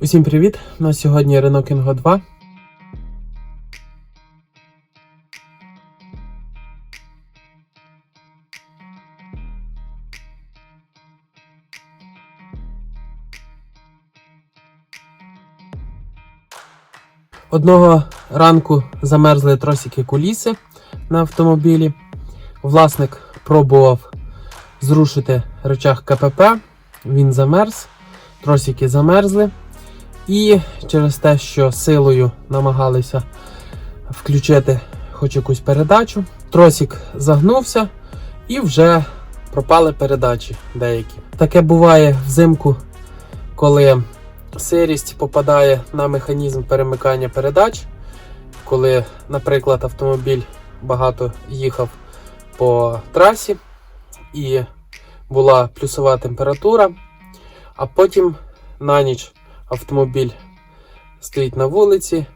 Усім привіт! У нас сьогодні Renault Kingo 2. Одного ранку замерзли тросики куліси на автомобілі. Власник пробував зрушити речах КПП. Він замерз, тросики замерзли. І через те, що силою намагалися включити хоч якусь передачу, тросик загнувся і вже пропали передачі деякі. Таке буває взимку, коли сирість попадає на механізм перемикання передач, коли, наприклад, автомобіль багато їхав по трасі і була плюсова температура, а потім на ніч автомобіль стоїть на вулиці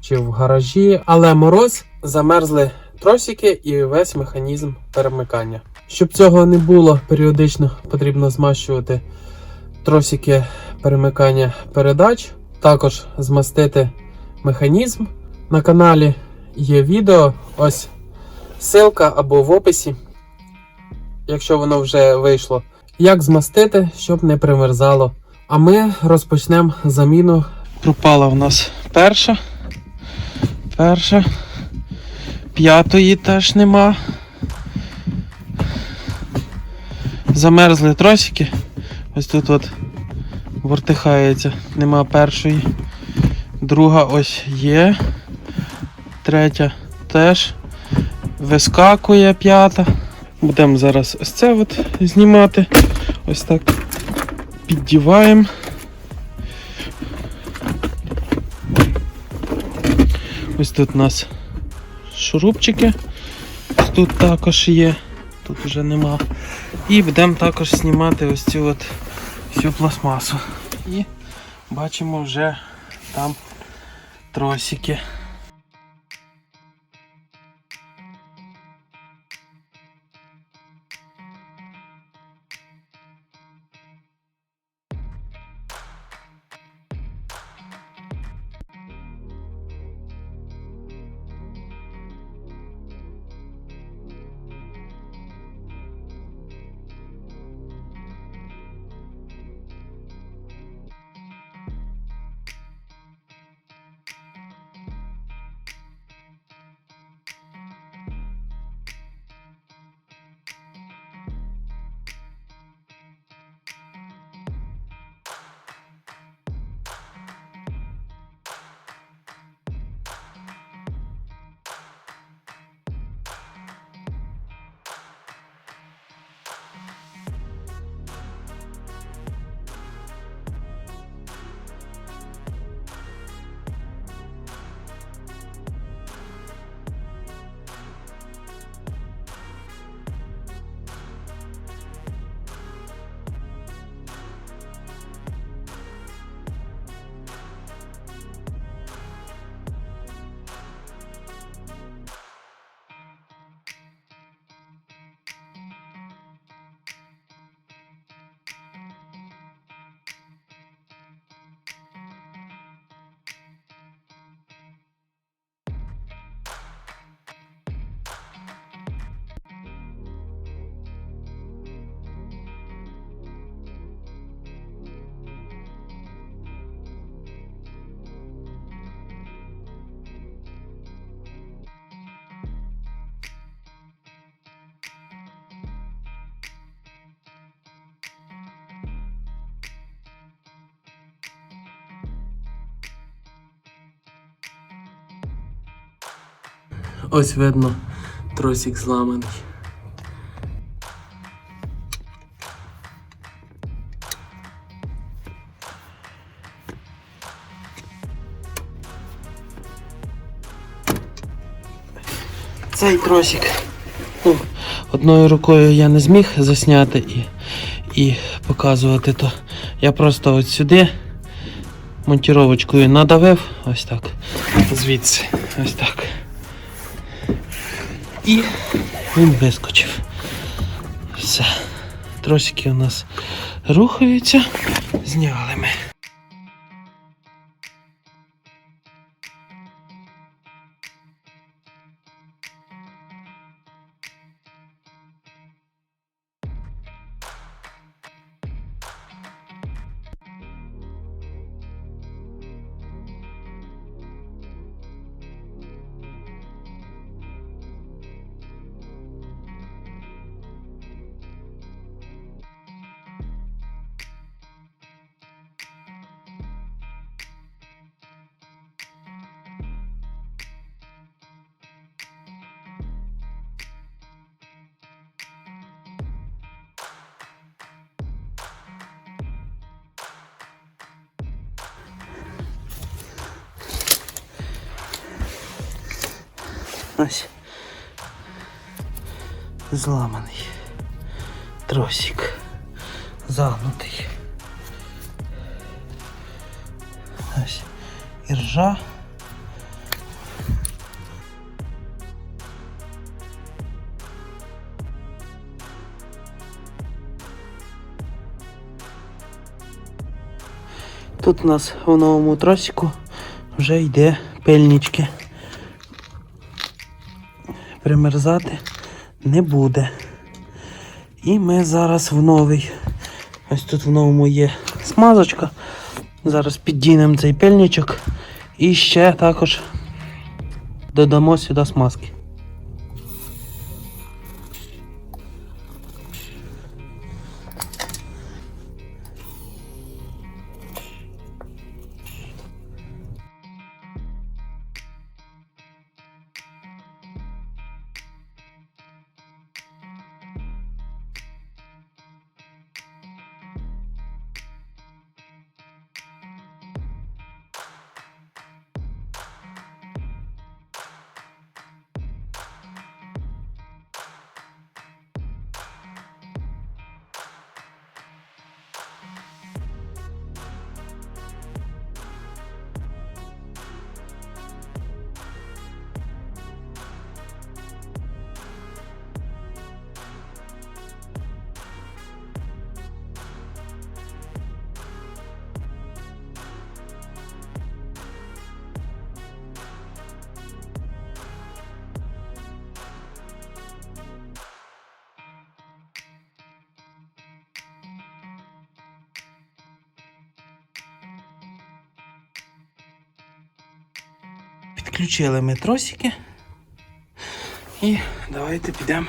чи в гаражі, але мороз замерзли тросики і весь механізм перемикання. Щоб цього не було, періодично потрібно змащувати тросики перемикання передач, також змастити механізм. На каналі є відео, ось ссылка або в описі, якщо воно вже вийшло, як змастити, щоб не примерзало. А ми розпочнемо заміну. Пропала в нас перша. Перша. П'ятої теж нема. Замерзли тросики. Ось тут от вортихається. Нема першої. Друга ось є. Третя теж. Вискакує п'ята. Будемо зараз ось це от знімати. Ось так піддіваємо. Ось тут у нас шурупчики. Тут також є, тут вже нема. І будемо також знімати ось цю от всю пластмасу. І бачимо вже там тросики. Ось видно, тросик зламаний. Цей тросик. Ну, одною рукою я не зміг засняти і, і показувати то. Я просто от сюди монтіровочкою надавив, ось так. Звідси, ось так. І він вискочив. Все. Тросики у нас рухаються. Зняли ми. Ось. Зламаний. Тросик. Загнутий. Ось. Іржа. Тут у нас в новому тросику вже йде пильнички. Примерзати не буде. І ми зараз в новий. Ось тут в новому є смазочка. Зараз піддінемо цей пельничок І ще також додамо сюди смазки. Підключили ми тросики. І давайте підемо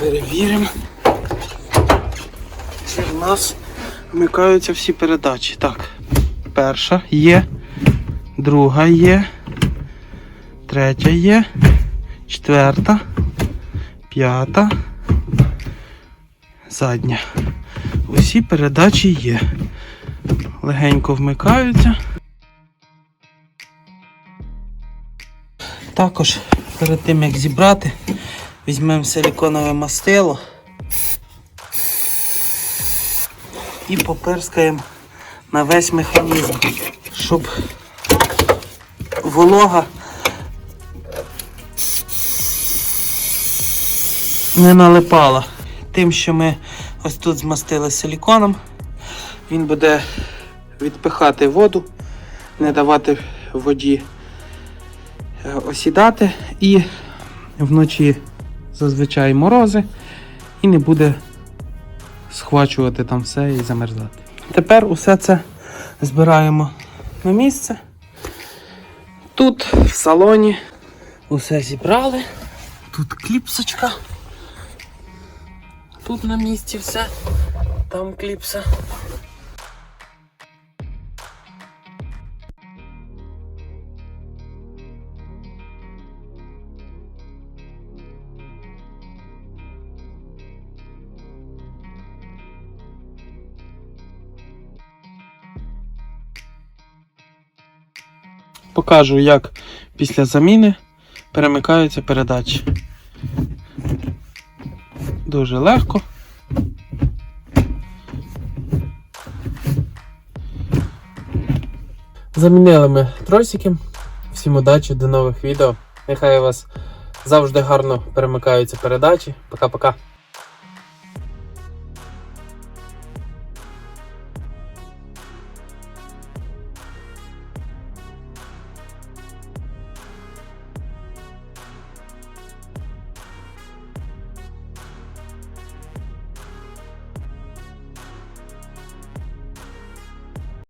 перевіримо, чи в нас вмикаються всі передачі. Так, перша є, друга є, третя є, четверта, п'ята, задня. Усі передачі є. Легенько вмикаються. Також перед тим як зібрати, візьмемо силіконове мастило і поперскаємо на весь механізм, щоб волога не налипала. Тим, що ми ось тут змастили силіконом, він буде відпихати воду, не давати воді осідати і вночі зазвичай морози і не буде схвачувати там все і замерзати. Тепер усе це збираємо на місце. Тут в салоні усе зібрали. Тут кліпсочка. Тут на місці все. Там кліпса. Покажу, як після заміни перемикаються передачі. Дуже легко. Замінили ми тросики. Всім удачі, до нових відео. Нехай у вас завжди гарно перемикаються передачі. Пока-пока.